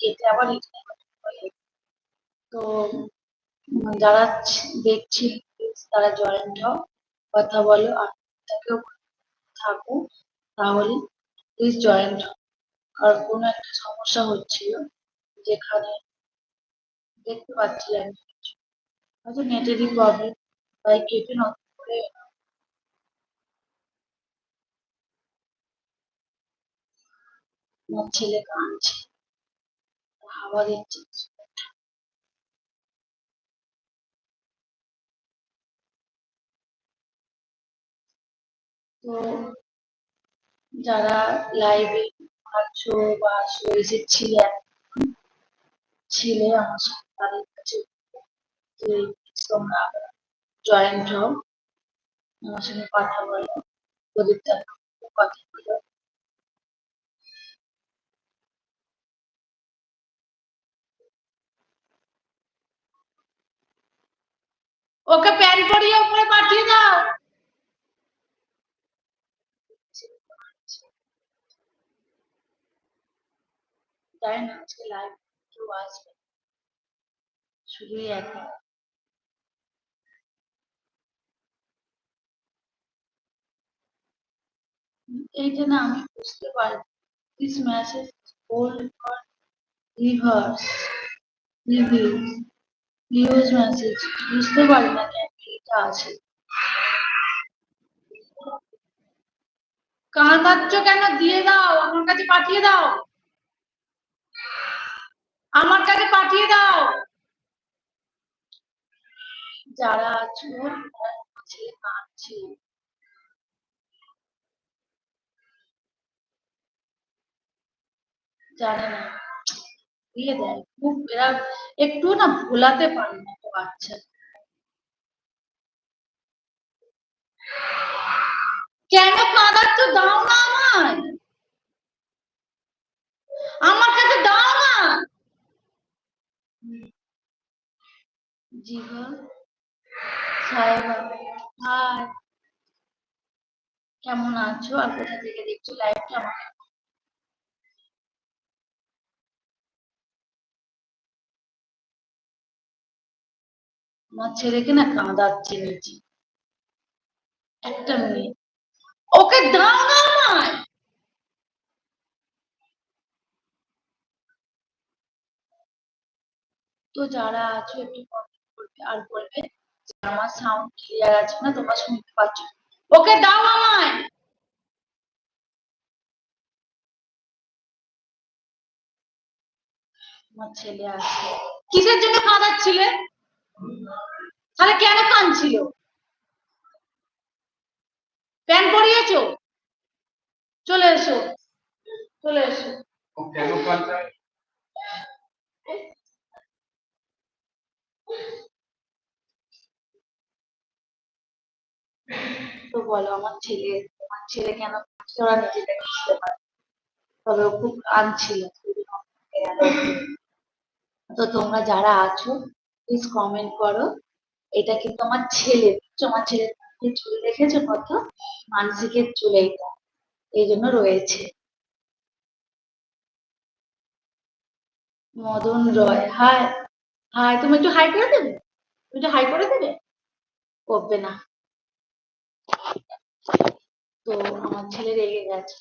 কেটে আবার তো যারা দেখছি তারা জয়েন্ট হও কথা বলো আর তাকেও থাকো তাহলে প্লিজ জয়েন্ট হও আর কোনো একটা সমস্যা হচ্ছিল, যেখানে দেখতে পাচ্ছি আমি কিছু। হয়তো নেটেরই প্রবলেম তাই কেটে নতুন করে আমার ছেলে কাঁদছে হাওয়া দিচ্ছে তো যারা লাইভে আছো বা আসো এসেছিলে ছিলে আমার সাথে তাদের কাছে তোমরা জয়েন্ট হও। আমার সঙ্গে কথা বলো। প্রদীপটার কথা বলো। ওকে প্যান্ট পরিয়ে উপরে পাঠিয়ে দাও। জানি না, আজকে লাইভ কেউ আসবে। শুধুই একা এইটা না, আমি বুঝতে পারি। This message old for reverse review use message বুঝতে পারি না কেন এটা আছে। কাঁদাচ্ছ কেন দিয়ে দাও? আমার কাছে পাঠিয়ে দাও। আমার কাছে পাঠিয়ে দাও। যারা আছো ছেলে কাঁদছে জানে না। দিয়ে দেয়। খুব এরা একটু না ভোলাতে পারে না একটা বাচ্চা। কেন কাঁদাচ্ছ দাও না আমার আমার কাছে দাও না। জিভা কেমন আছো? আর কোথা থেকে দেখছ? লাইভটা আমাকে আমার ছেলেকে না কাঁদাচ্ছে নিচে। একটা মেয়ে। ওকে দাও না আমায়। তো যারা আছো, একটু কমেন্ট করবে আর বলবে যে আমার সাউন্ড ক্লিয়ার আছে না, তোমরা শুনতে পাচ্ছ। ওকে দাও আমায়। আমার ছেলে আছে কিসের জন্য কাঁদাচ্ছিলে? তাহলে কেন কাঁদছিল? প্যান পরিয়েছো? চলে এসো চলে এসো। কেন তো বলো আমার ছেলে আমার ছেলে কেন ওরা নিজেদের বুঝতে পারে। তবে ও খুব কাঁদছিল। তো তোমরা যারা আছো প্লিজ কমেন্ট করো। এটা কিন্তু আমার ছেলে, বুঝছ? আমার ছেলে চুল দেখেছ কত? মানসিকের চুল এইটা। এই জন্য রয়েছে। মদন রয়, হাই হাই, তুমি একটু হাই করে দেবে? তুমি একটু হাই করে দেবে? করবে না। তো আমার ছেলে রেগে গেছে।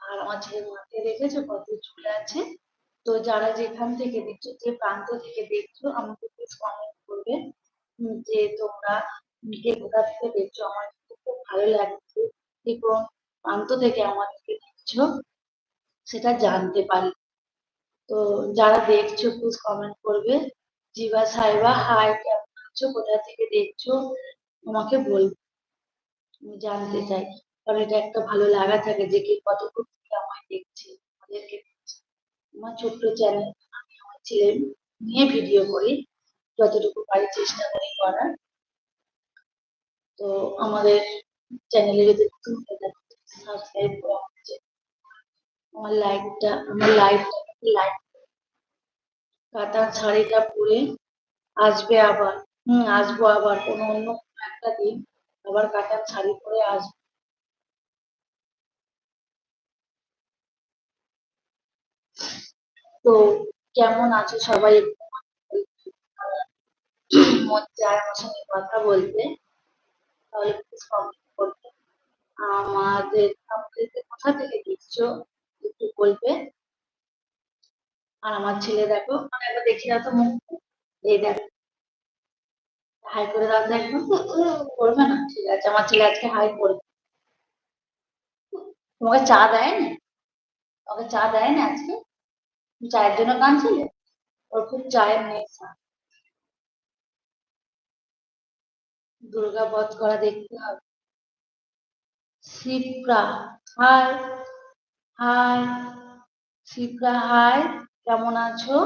আর আমার ছেলের মাথায় দেখেছ কত চুল আছে? তো যারা যেখান থেকে দেখছ, যে প্রান্ত থেকে দেখছ, আমাকে প্লিজ কমেন্ট করবে যে তোমরা কে কোথা থেকে দেখছ। আমার খুব ভালো লাগছে। যে কোন প্রান্ত থেকে আমাদেরকে দেখছ, সেটা জানতে পারি তো যারা দেখছ প্লিজ কমেন্ট করবে। জিবা সাহেবা হাই কেমন আছো? কোথা থেকে দেখছ? আমাকে বলবে। আমি জানতে চাই। কারণ এটা একটা ভালো লাগা থাকে যে কে কতটুকু থেকে আমায় দেখছে। আমাদেরকে আমার ছোট্ট চ্যানেল আমি আমার ছেলে নিয়ে ভিডিও করি, যতটুকু পারি চেষ্টা করি করার। তো আমাদের চ্যানেলে যদি নতুন সাবস্ক্রাইব করে channel- আমার লাইভটা আমার লাইভটা লাইভ কাটার শাড়িটা পরে আসবে আবার, হুম, আসব আবার কোনো অন্য একটা দিন, আবার কাটার শাড়ি পরে আসব। তো কেমন আছো সবাই? মন চায় আমার সঙ্গে কথা বলতে। তাহলে কমেন্ট করবে আমাদের, আমাদেরকে কোথা থেকে দেখছ? একটু বলবে। আর আমার ছেলে দেখো মানে একবার দেখে দাও তো মুখ। এই দেখো। হাই করে দাও একদম। করবে না? ঠিক আছে, আমার ছেলে আজকে হাই করবে তোমাকে চা দেয় না তোমাকে চা দেয় না আজকে? চায়ের জন্য কাঁদছিলে ওর খুব চায়ের নেশা। দুর্গা বধ করা দেখতে হবে। Shipra, hi hi, Shipra, hi, কেমন আছো?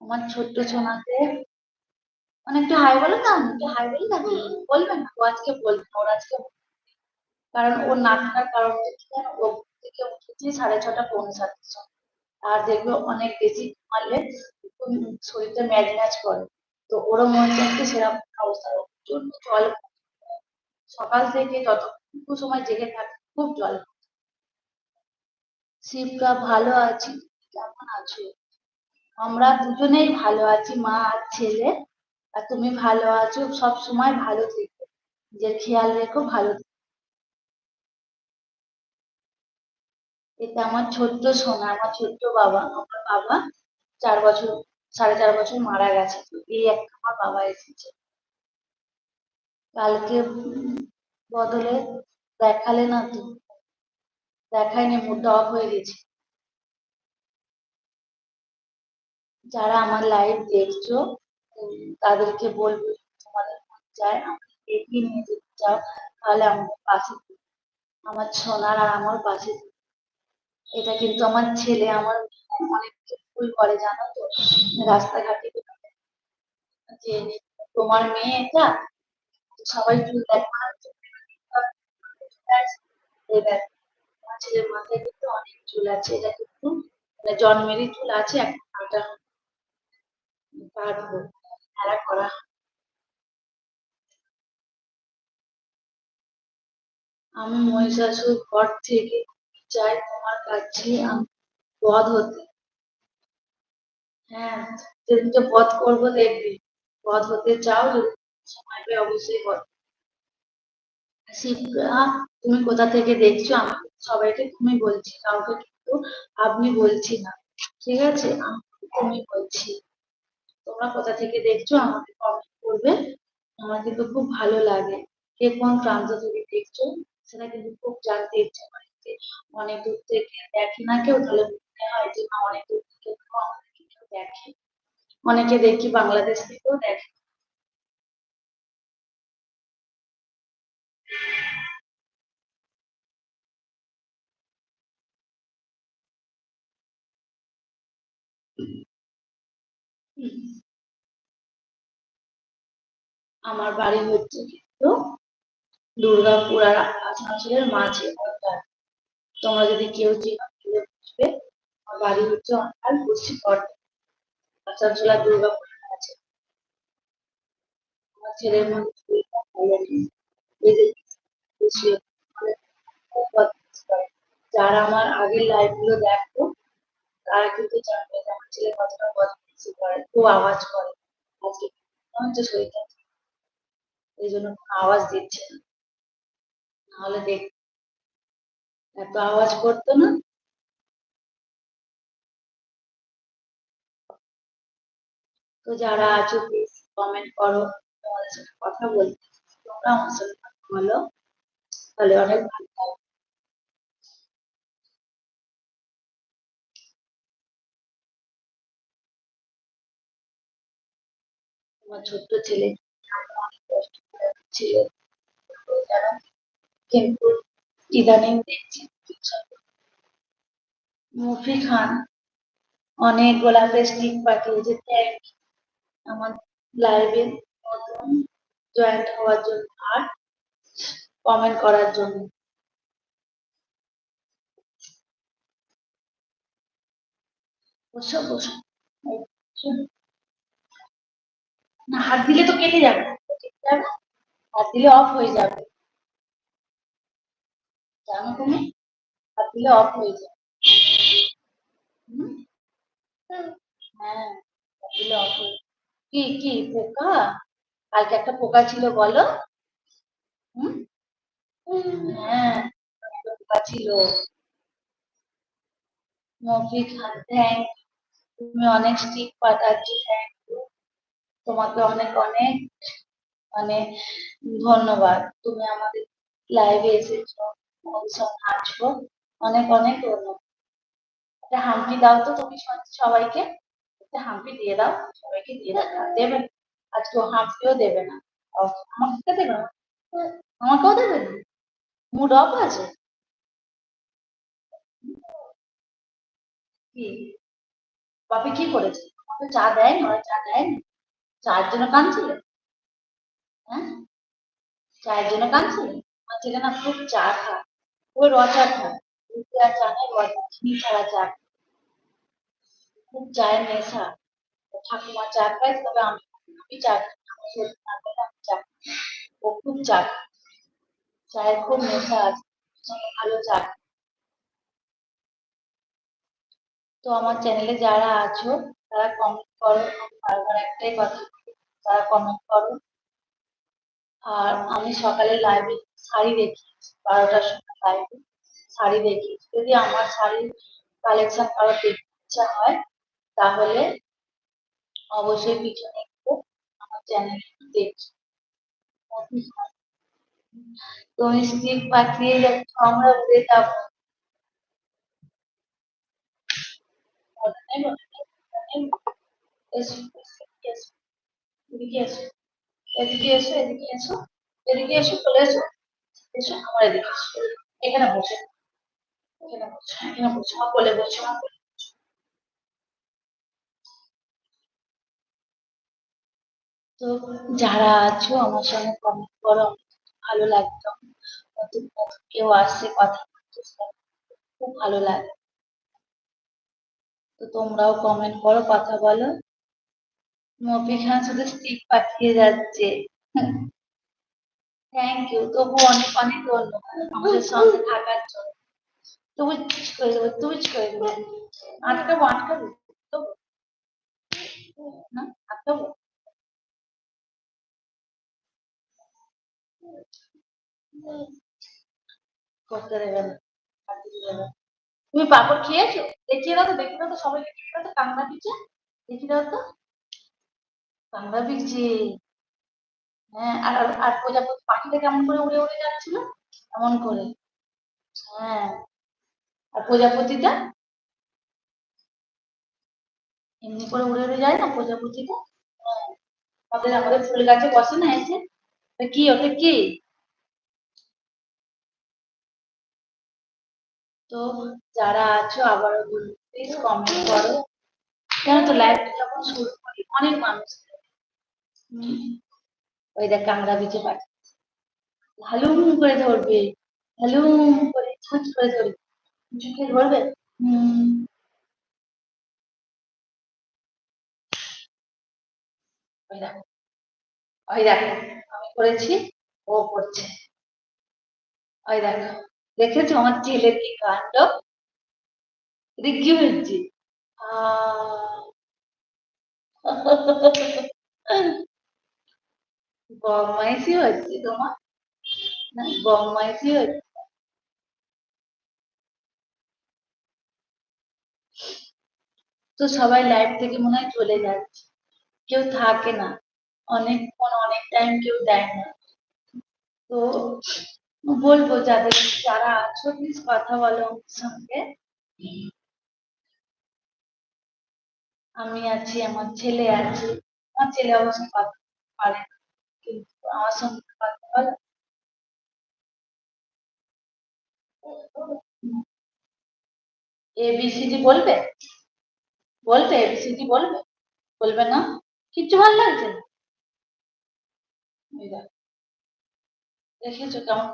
আমার ছোট্ট সোনাতে মানে একটু হাই বলো না, একটু হাই বলে না বলবে না? ও আজকে বলবে ওর আজকে কারণ ওর না থাকার কারণ জানো? থেকে উঠেছি সাড়ে ছটা পৌনে সময় আর দেখবে অনেক বেশি ঘুমালে শরীরটা ম্যাজ করে। তো ওরও মনে হচ্ছে সেরকম অবস্থা। জন্য জল সকাল থেকে যতটুকু সময় জেগে থাকে, খুব জল শিবকা ভালো আছি কেমন আছো? আমরা দুজনেই ভালো আছি, মা আর ছেলে। আর তুমি ভালো আছো, সব সময় ভালো থেকো। নিজের খেয়াল রেখো, ভালো থেকো। এটা আমার ছোট্ট সোনা, আমার ছোট্ট বাবা, আমার বাবা চার বছর, সাড়ে চার বছর মারা গেছে এই একটা আমার বাবা এসেছে কালকে বদলে দেখালে না তো দেখায়নি, মুডটা অফ হয়ে গেছে যারা আমার লাইভ দেখছ তাদেরকে বলব তোমাদের মন চায়, আমাকে এগিয়ে নিয়ে যেতে চাও, তাহলে আমাদের পাশে। আমার সোনার আর আমার পাশে। এটা কিন্তু আমার ছেলে আমার অনেক ভুল করে জানো তো রাস্তাঘাটে। যে তোমার মেয়ে এটা সবাই চুল দেখে না, এই দেখ আমার ছেলের মাথায় কিন্তু অনেক চুল আছে এটা কিন্তু মানে জন্মেরই চুল আছে করা আমি মহিষাসুর ঘর থেকে চাই তোমার কাছে, আমি বধ হতে। হ্যাঁ যেদিনকে বধ করব দেখবি। বধ হতে চাও সময় পেয়ে অবশ্যই শিবরা, তুমি কোথা থেকে দেখছ? আমি সবাইকে তুমি বলছি, কাউকে কিন্তু আপনি বলছি না। ঠিক আছে? তুমি বলছি। তোমরা কোথা থেকে দেখছ? আমাকে কমেন্ট করবে। আমার কিন্তু খুব ভালো লাগে। কে কোন প্রান্ত থেকে দেখছ? সেটা কিন্তু খুব জানতে ইচ্ছে করে। যে অনেক দূর থেকে দেখে না কেউ, তাহলে মনে হয় যে না, অনেক দূর থেকে কেউ আমাদেরকে কেউ দেখে। অনেকে দেখি বাংলাদেশ থেকেও দেখে। আমার বাড়ি হচ্ছে কিন্তু দুর্গাপুর আর আসানসোলের মাঝে। অর্থাৎ তোমরা যদি কেউ চেনো বুঝবে আমার বাড়ি হচ্ছে অর্থাৎ পশ্চিম আসানসোল আর দুর্গাপুরের মাঝে আমার ছেলের। যারা আমার আগের লাইভগুলো দেখো, তারা কিন্তু জানবে যে আমার ছেলে কতটা বদমাইশি করে খুব আওয়াজ করে। আজকে হচ্ছে শরীরটা এই জন্য আওয়াজ দিচ্ছে না। নাহলে দেখ এত আওয়াজ করতো না। তো যারা আছো প্লিজ কমেন্ট করো, তোমাদের সাথে কথা বলতে। তোমরা কথা বলো, তাহলে অনেক ভালো লাগবে আমার ছোট্ট ছেলে, ছিল কিন্তু ইদানিং দেখছি মুফি খান অনেক গোলাপের স্টিক পাঠিয়েছে থ্যাংক আমার লাইভে নতুন জয়েন্ট হওয়ার জন্য আর কমেন্ট করার জন্য। বসো বসো। না, হাত দিলে তো কেটে যাবে হাত দিলে অফ হয়ে যাবে। জানো তুমি হাত দিলে অফ হয়ে হুম? হ্যাঁ দিলে অপু- কি কি, পোকা? কালকে একটা পোকা ছিল, বলো। হুম? হ্যাঁ পোকা ছিল। মফিক থ্যাংক তুমি অনেক স্টিক পাঠাচ্ছ থ্যাংক তোমাকে অনেক অনেক মানে ধন্যবাদ। তুমি আমাদের লাইভে এসেছ। সঙ্গে অনেক অনেক ধন্যবাদ। একটা হাম্পি দাও তো তুমি সব- সবাইকে। একটা হাম্পি দিয়ে দাও। সবাইকে দিয়ে দাও। দেবে। আজকে হাম্পিও দেবে না। আমাকে দেবে না? আমাকেও দেবে না? মুড অফ আছে? কি? বাপি কি করেছে? আমাকে চা দেয়নি? ওরা চা দেয়নি? চায়ের জন্য কাঁদছিলে? হ্যাঁ? চায়ের জন্য কাঁদছিলে? আমার ছেলে না? খুব চা খায়। ওই র চা খায় দুধ আর চা নেই র চিনি ছাড়া চা খুব চায়ের নেশা ঠাকুমা চা খায় তবে আমি আমি চা আমি চা ও খুব চা চায়ের খুব নেশা আছে ভালো চা তো আমার চ্যানেলে যারা আছো, তারা কমেন্ট করো। বারবার একটাই কথা তারা কমেন্ট করো। আর আমি সকালে লাইভে শাড়ি দেখিয়েছি বারোটার সময় লাইভে শাড়ি দেখিয়েছি। যদি আমার শাড়ির কালেকশন কারও দেখতে ইচ্ছা হয়, তাহলে অবশ্যই পিছনে একটু আমার চ্যানেলে দেখি তুমি স্টিক পাঠিয়ে যাচ্ছ, আমরা উড়ে যাব। এদিকে এসো এদিকে এসো এদিকে এসো এদিকে এসো, চলে এসো। আমার এদিকে এখানে বসে। এখানে বসো। এখানে বসো। আমার কোলে বসো আমার কোলে তো যারা আছো, আমার সঙ্গে কমেন্ট করো। ভালো লাগতো। নতুন নতুন কেউ আসছে, কথা খুব ভালো লাগে। তো তোমরাও কমেন্ট করো, কথা বলো। মফি খান শুধু স্টিক পাঠিয়ে যাচ্ছে। থ্যাংক ইউ তবু অনেক অনেক ধন্যবাদ আমাদের সঙ্গে থাকার জন্য। তুমি করে দেবো তুমি করে দেবো আটকাবো আটকাবো না আটকাবো করতে দেবে না কাটতে দেবে না। তুমি পাপড় খেয়েছো? দেখিয়ে দাও তো, দেখিয়ে দাও তো, সবাই দেখিয়ে দাও তো কাংড়া পিঠে। দেখিয়ে দাও তো। কাংড়া পিঠে। হ্যাঁ আর, আর- প্রজাপতি পাখিটা কেমন করে উড়ে উড়ে যাচ্ছিল? এমন করে? হ্যাঁ। আর প্রজাপতিটা? এমনি করে উড়ে উড়ে যায় না প্রজাপতিটা? হ্যাঁ। আমাদের আমাদের ফুল গাছে বসে না এসে? কি, ওটা কি? তো যারা আছো আবারও প্লিজ কমেন্ট করো। কেন তো লাইভটা যখন শুরু করি, অনেক মানুষ। ওই দেখ কাংড়া বিচে পাঠা হালুম করে ধরবে, হালুম করে ছুঁচ করে ধরবে। ঝুঁকে ধরবে? ওই দেখো আমি করেছি, ও করছে। ওই দেখো, দেখেছ আমার ছেলের কি কাণ্ড? এটা কি আহ। বদমাইশি হচ্ছে তোমার? না বদমাইশি হচ্ছে। তো সবাই লাইভ থেকে মনে হয় চলে যাচ্ছে। কেউ থাকে না। অনেকক্ষণ, অনেক টাইম কেউ দেয় না। তো বলব যাদের যারা আছো প্লিজ কথা বলো সঙ্গে। আমি আছি, আমার ছেলে আছে। আমার ছেলে অবশ্য কথা পারে না। কিন্তু আমার সঙ্গে কথা বলো এবিসিডি বলবে বলবে এবিসিডি বলবে বলবে না কিচ্ছু ভালো লাগছে না এই দেখো, দেখেছ কেমন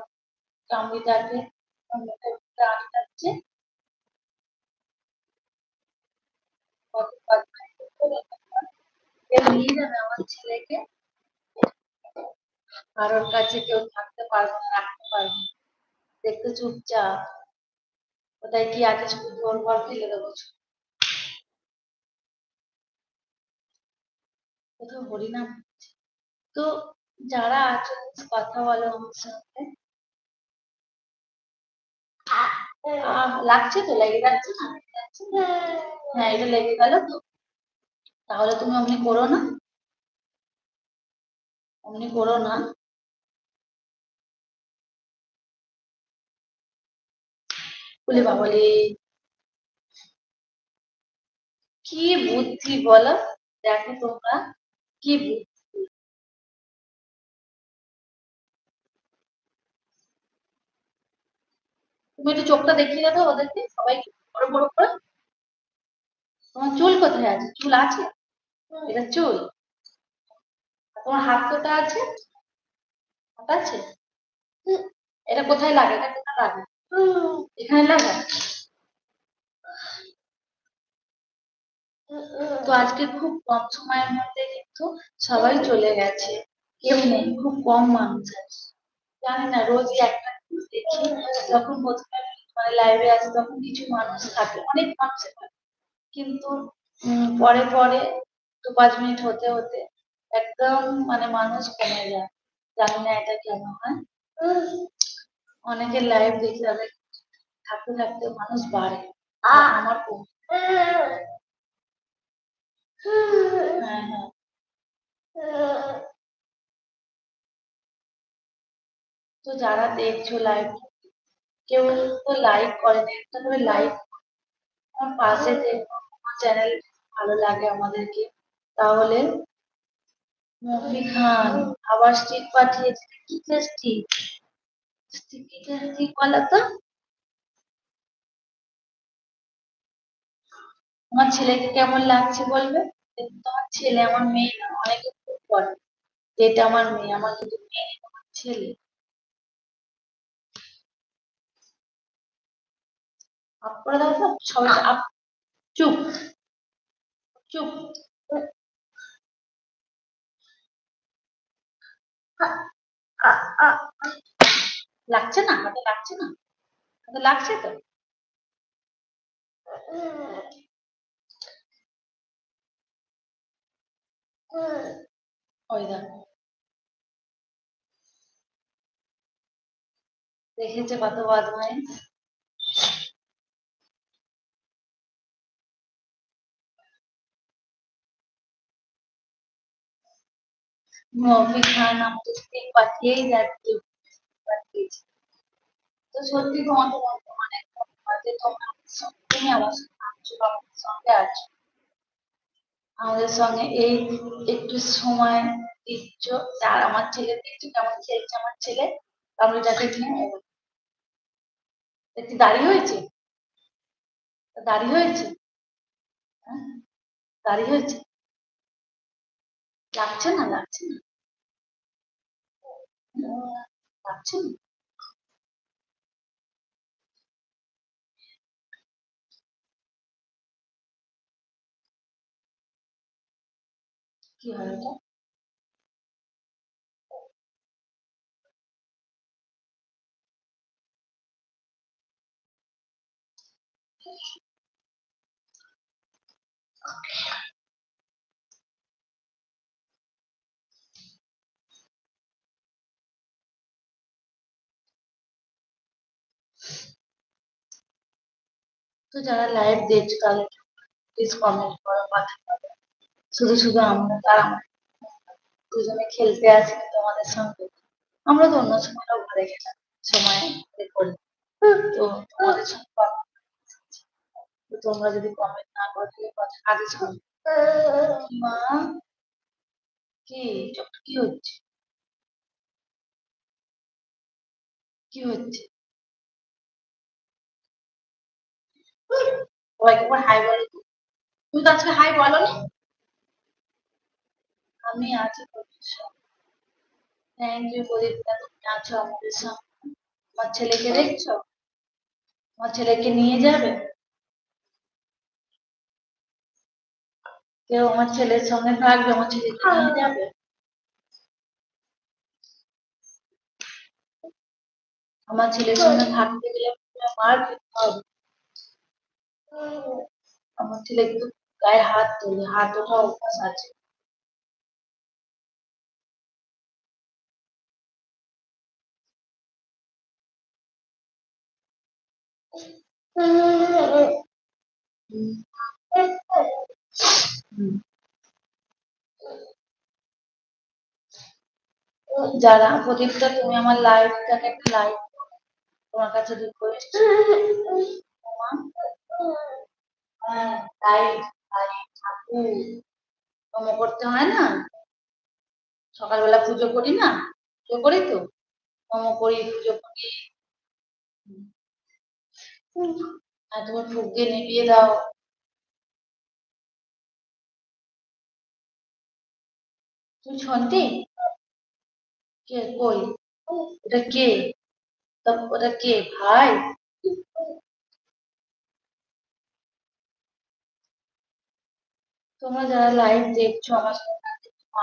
কামড়িটাকে কামড়িটা আটকাচ্ছে কত বদমাইশি করে। কেউ নিয়ে যাবে আমার ছেলেকে কারোর কাছে কেউ থাকতে পারবে না রাখতে পারবে দেখতে চুপচাপ। কোথায় কি আছে শুধু ওর ঘর ফেলে দেবো? কোথাও হরিনাম। তো যারা আছো কথা বলো আমার সাথে। লাগছে তো? লেগে যাচ্ছে না? হ্যাঁ এটা লেগে গেল তো। তাহলে তুমি অমনি করো না। অমনি করো না। বলে বাবলে। কি বুদ্ধি বলো? দেখো তোমরা, কি বুদ্ধি। তুমি একটু চোখটা দেখিয়ে দাও ওদেরকে, সবাইকে, বড় বড় করে। তোমার চুল কোথায় আছে? চুল আছে? এটা চুল? তোমার হাত কোথায় আছে? হাত আছে? এটা কোথায় লাগে? এটা কোথায় লাগে? এখানে লাগা। তো আজকে খুব কম সময়ের মধ্যে কিন্তু সবাই চলে গেছে। কেউ নেই, খুব কম মানুষ আছে। জানি না, রোজই একটা দেখি, যখন প্রথমে মানে লাইভে আসে, তখন কিছু মানুষ থাকে, অনেক মানুষ থাকে। কিন্তু পরে পরে দু পাঁচ মিনিট হতে হতে একদম মানে মানুষ কমে যায় জানি না এটা কেন হয় অনেকের লাইভ দেখলে অনেক থাকতে থাকতে মানুষ বাড়ে আর আমার কম হ্যাঁ হ্যাঁ তো যারা দেখছ লাইভ কেউ তো লাইক করে না একটা করে লাইক আমার পাশে দেখো আমার চ্যানেল ভালো লাগে আমাদেরকে তাহলে মফি খান, আবার স্টিক পাঠিয়েছে কি স্টিক স্টিক স্টিক বলো তো আমার ছেলেকে কেমন লাগছে বলবে? তোমার ছেলে আমার মেয়ে না, অনেকে খুব বলে যে এটা আমার মেয়ে, আমার কিন্তু মেয়ে আমার ছেলে। আপ করে দাও সবাই চুপ চুপ। লাগছে না? হাতে লাগছে না? হাতে লাগছে তো? ওই দেখো। দেখেছে কত বদমাইশ? স্টিক পাঠিয়েই যাচ্ছে। পাঠিয়েছে তো সত্যি তোমাকে বলতে অনেক ধন্যবাদ যে তোমরা আমার আমার সঙ্গে আমাদের সঙ্গে আছো। আমাদের সঙ্গে এই একটু সময় দিচ্ছ, আর আমার ছেলে দেখছ কেমন খেলছে, আমার ছেলে? কামড়িটাকে নিয়ে একটু দাড়ি হয়েছে? দাড়ি হয়েছে? হ্যাঁ? দাড়ি হয়েছে? লাগছে না লাগছে না লাগছে না কি হয় এটা তো যারা লাইভ দেখছ তাহলে প্লিজ কমেন্ট করো, কথা বলো। শুধু শুধু আমরা তার দুজনে খেলতে আসি তোমাদের সঙ্গে। আমরা তো অন্য সময়টাও ঘরে গেলাম, সময় করে তো তোমাদের সঙ্গে তোমরা যদি কমেন্ট না করো, তাহলে কথা কাজে মা, কি? কি হচ্ছে? কি হচ্ছে? একবার হাই বলো তুমি তো আজকে হাই বলো নি আমি আছি থ্যাংক ইউ প্রদীপদা তুমি আছো আমাদের আমার ছেলেকে দেখছ? আমার ছেলেকে নিয়ে যাবে? কেউ আমার ছেলের সঙ্গে থাকবে? আমার ছেলেকে নিয়ে যাবে? আমার ছেলের সঙ্গে থাকতে গেলে মার খেতে হবে। আমার ছেলে কিন্তু গায়ে হাত তোলে, হাত ওঠা অভ্যাস আছে। যারা প্রদীপটা তুমি আমার লাইফটাকে একটা লাইফ তোমার কাছে রিকোয়েস্ট কর্ম করতে হয় না সকালবেলা পুজো করি না পুজো করি তো কর্ম করি পুজো করি আর তুমি ফুক দিয়ে নিভিয়ে দাও তুমি ছন্তি কে কই ওটা কে ওটা কে ভাই তোমরা যারা লাইভ দেখছ আমার সাথে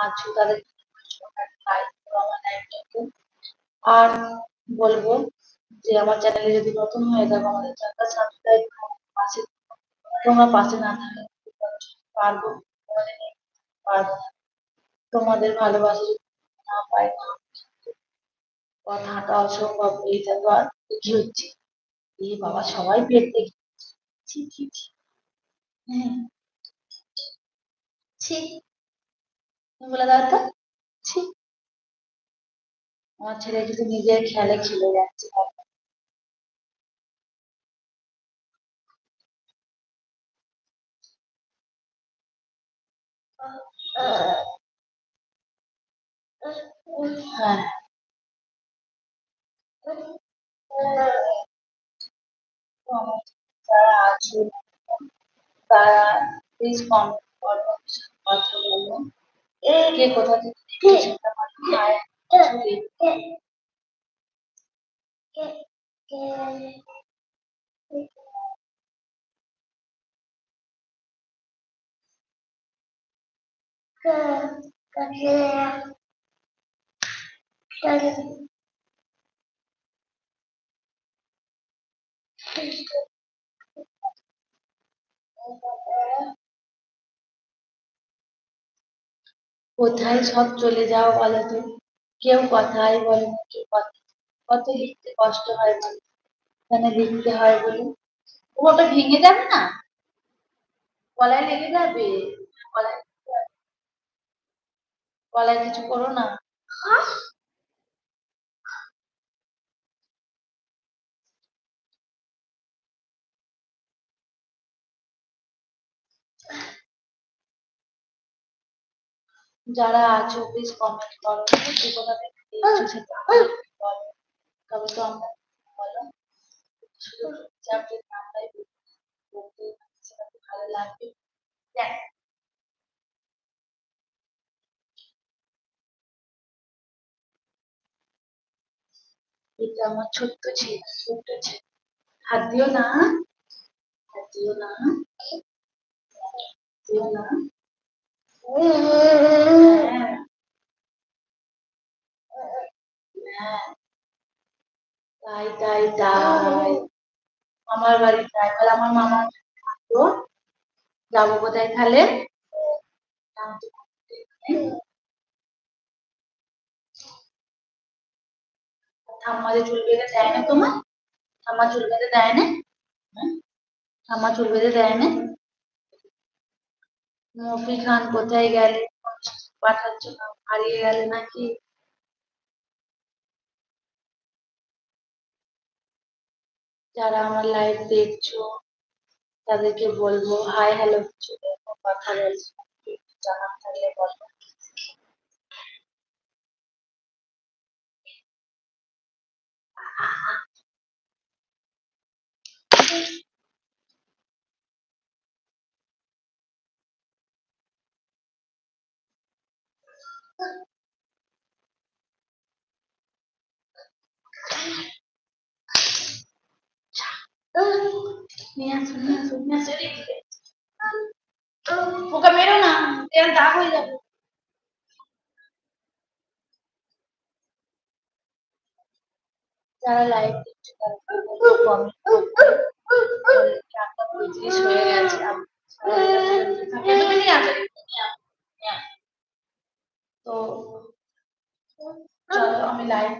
আছো, তাদের আর বলব যে আমার চ্যানেলে যদি নতুন হয়ে থাকো, আমাদের চ্যানেলটা সাবস্ক্রাইব পাশে তোমরা পাশে না থাকলে পারব পারব। তোমাদের ভালোবাসা যদি না পাই না কথাটা অসম্ভব এই দেখো আর কি হচ্ছে? এই বাবা সবাই পেট দেখে ছি ছি। হ্যাঁ। ছি। বলে দাও তো। ছি। আমার ছেলে কিন্তু নিজের খেয়ালে খেলে যাচ্ছে। হ্যাঁ। তারা কে কোথা থেকে দেখেছ আমার কোথায় সব চলে যাও বলো তো? কেউ কথাই বলে না, কেউ কত লিখতে কষ্ট হয় বলো এখানে লিখতে হয় বলে। ওটা ভেঙে যাবে না? গলায় লেগে যাবে? গলায় গলায় কিছু করো না। যারা আছো প্লিজ কমেন্ট করো। কে কোথা থেকে দেখছ সেটা আমাদের বলো। তবে তো আমরা বলো। শুধু বলতে সেটা ভালো লাগবে। এটা আমার ছোট্ট ছেলে ছোট্ট ছেলে। হাত দিও না। হাত দিও না। দিও না। হ্যাঁ হ্যাঁ তাই তাই তাই। আমার আমার মামা থাকতো। যাব কোথায় তাহলে? ঠাম্মাদের চুল বেঁধে দেয় না তোমার? ঠাম্মা চুল বেঁধে দেয় না? ঠাম্মা চুল বেঁধে দেয় না? মফি খান, কোথায় গেলে? পাঠাচ্ছ না হারিয়ে গেলে নাকি? যারা আমার লাইভ দেখছ, তাদেরকে বলব হাই হ্যালো কিছু কথা বলছো থাকলে বলো। নিয়ে আসো নিয়ে আসো নিয়ে আসো ওকে মেরো না এর দাগ হয়ে যাবে যারা লাইভ দেখছে তারা কমেন্ট হয়ে গেছে আমি তুমি নিয়ে আসো নিয়ে আসো, নিয়ে আসো। তো চলো, আমি লাইভ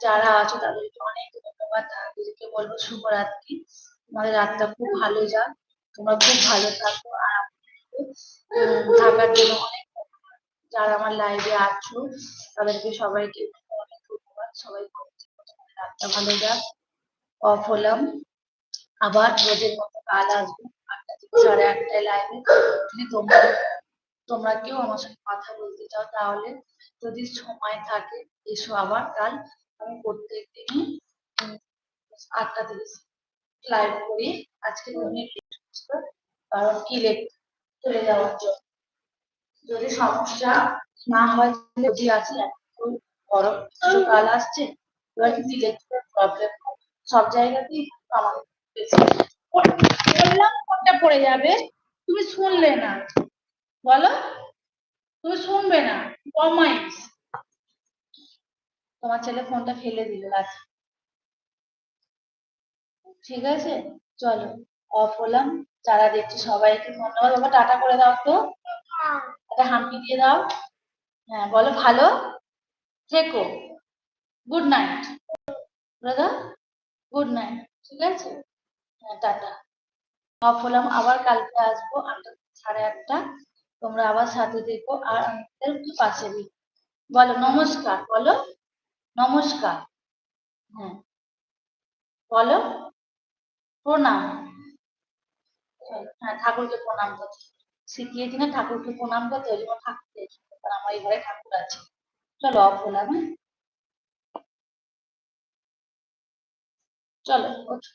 যারা আছো, তাদেরকে অনেক ধন্যবাদ। তাদেরকে বলব শুভরাত্রি। তোমাদের রাতটা খুব ভালো যাক। তোমরা খুব ভালো থাকো আর থাকার জন্য অনেক যারা আমার লাইভে আছো, তাদেরকে সবাইকে অনেক ধন্যবাদ। সবাই রাতটা ভালো যাক। অফ হলাম। আবার রোজের মতো কাল আসব। আটটা থেকে সাড়ে আটটায় লাইভে তোমরা তোমরা কেউ আমার সাথে কথা বলতে চাও, তাহলে যদি সময় থাকে, এসো আবার। কাল আমি প্রত্যেক দিনই আটটা থেকে লাইভ করি। আজকে কারণ কি লেট চলে যাওয়ার জন্য। যদি সমস্যা না হয় যদি আছে গরম কাল আসছে, এবার ইলেকট্রিকের প্রবলেম সব জায়গাতেই আমাদের। বললাম ফোনটা পড়ে যাবে, তুমি শুনলে না। বলো? তুমি শুনবে না, কমাইস। তোমার ছেলে ফোনটা ফেলে দিল রাত ঠিক আছে, চলো অফ হলাম। যারা দেখছ সবাইকে ধন্যবাদ। বাবা টাটা করে দাও তো। একটা হাম্পি দিয়ে দাও। হ্যাঁ বলো ভালো? থেকো। গুড নাইট দাদা গুড নাইট ঠিক আছে? হ্যাঁ টাটা। অফ হলাম। আবার কালকে আসব। আটটা, সাড়ে আটটা। তোমরা আবার সাথে থেকো আর আমাদের পাশে। বলো, নমস্কার বলো, নমস্কার। হ্যাঁ। বলো, প্রণাম। হ্যাঁ ঠাকুরকে প্রণাম করতে শিখিয়েছি না ঠাকুরকে প্রণাম করতে ওই ঠাকুর আমার এই ঘরে ঠাকুর আছে। চলো অফ হলাম চলো, ওঠো।